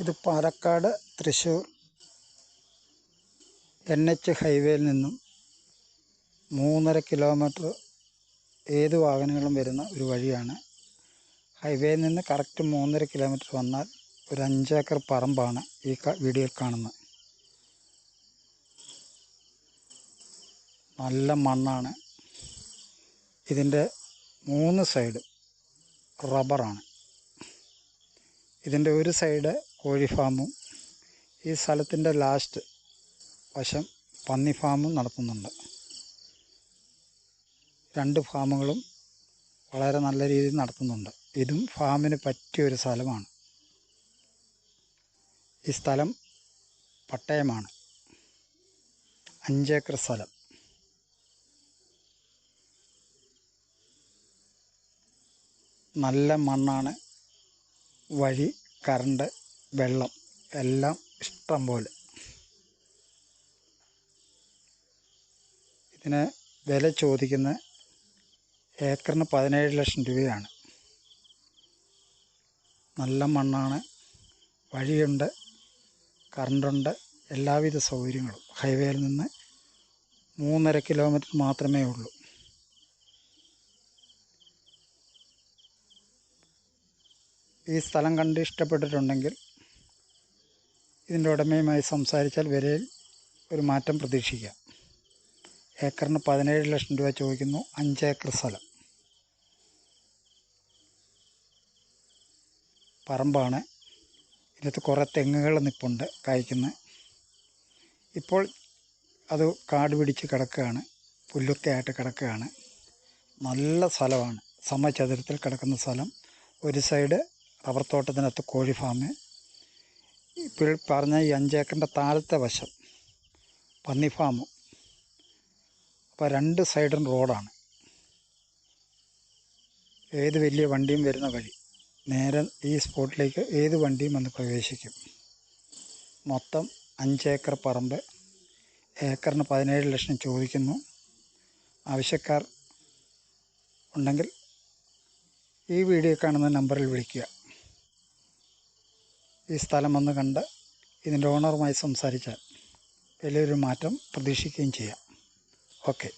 ഇത് Palakkad Thrissur N H ഹൈവേയിൽ നിന്നും മൂന്നര കിലോമീറ്റർ ഏത് വാഹനങ്ങളും വരുന്ന ഒരു വഴിയാണ്. ഹൈവേയിൽ നിന്ന് കറക്റ്റ് മൂന്നര കിലോമീറ്റർ വന്നാൽ ഒരു അഞ്ചേക്കർ പറമ്പാണ് ഈ വീഡിയോയിൽ കാണുന്നത്. നല്ല മണ്ണാണ്. ഇതിന്റെ മൂന്ന് സൈഡ് റബ്ബറാണ്. ഇതിന്റെ ഒരു സൈഡ് കോഴി ഫാമും ഈ സ്ഥലത്തിന്റെ ലാസ്റ്റ് വശം പന്നി ഫാമും നടത്തുന്നുണ്ട്. രണ്ട് ഫാമുകളും വളരെ നല്ല രീതിയിൽ നടത്തുന്നുണ്ട്. ഇതും ഫാമിന് പറ്റിയ ഒരു സ്ഥലമാണ്. ഈ സ്ഥലം പട്ടയമാണ്. അഞ്ചേക്കർ സ്ഥലം. നല്ല മണ്ണാണ് വഴി കറണ്ട് വെള്ളം എല്ലാം ഇഷ്ടം പോലെ. ഇതിന് വില ചോദിക്കുന്ന ഏക്കറിന് പതിനേഴ് ലക്ഷം രൂപയാണ്. നല്ല മണ്ണാണ് വഴിയുണ്ട് കറണ്ടുണ്ട് എല്ലാവിധ സൗകര്യങ്ങളും. ഹൈവേയിൽ നിന്ന് മൂന്നര കിലോമീറ്റർ മാത്രമേ ഉള്ളൂ. ഈ സ്ഥലം കണ്ട് ഇഷ്ടപ്പെട്ടിട്ടുണ്ടെങ്കിൽ ഇതിന്റെ ഉടമയുമായി സംസാരിച്ചാൽ വിലയിൽ ഒരു മാറ്റം പ്രതീക്ഷിക്കാം. ഏക്കറിന് പതിനേഴ് ലക്ഷം രൂപ ചോദിക്കുന്നു. അഞ്ച് ഏക്കർ സ്ഥലം. പറമ്പാണ്. ഇതിനകത്ത് കുറേ തെങ്ങുകൾ നിൽപ്പുണ്ട് കായ്ക്കുന്ന. ഇപ്പോൾ അത് കാട് പിടിച്ച് കിടക്കുകയാണ്. പുല്ലൊക്കെ ആയിട്ട് കിടക്കുകയാണ്. നല്ല സ്ഥലമാണ്. സമചതുരത്തിൽ കിടക്കുന്ന സ്ഥലം. ഒരു സൈഡ് റബ്ബർ തോട്ടത്തിനകത്ത് കോഴി ഫാം ഇപ്പോൾ പറഞ്ഞ ഈ അഞ്ചേക്കറിന്റെ താഴത്തെ വശം പന്നി ഫാമും. അപ്പോൾ രണ്ട് സൈഡും റോഡാണ്. ഏത് വലിയ വണ്ടിയും വരുന്ന വഴി. നേരെ ഈ സ്പോട്ടിലേക്ക് ഏത് വണ്ടിയും വന്ന് പ്രവേശിക്കും. മൊത്തം അഞ്ചേക്കർ പറമ്പ്. ഏക്കറിന് പതിനേഴ് ലക്ഷം ചോദിക്കുന്നു. ആവശ്യക്കാർ ഉണ്ടെങ്കിൽ ഈ വീഡിയോ കാണുന്ന നമ്പറിൽ വിളിക്കുക. ഈ സ്ഥലം വന്ന് കണ്ട് ഇതിന്റെ ഓണറുമായി സംസാരിച്ചാൽ വലിയൊരു മാറ്റം പ്രതീക്ഷിക്കുകയും ചെയ്യാം. ഓക്കെ.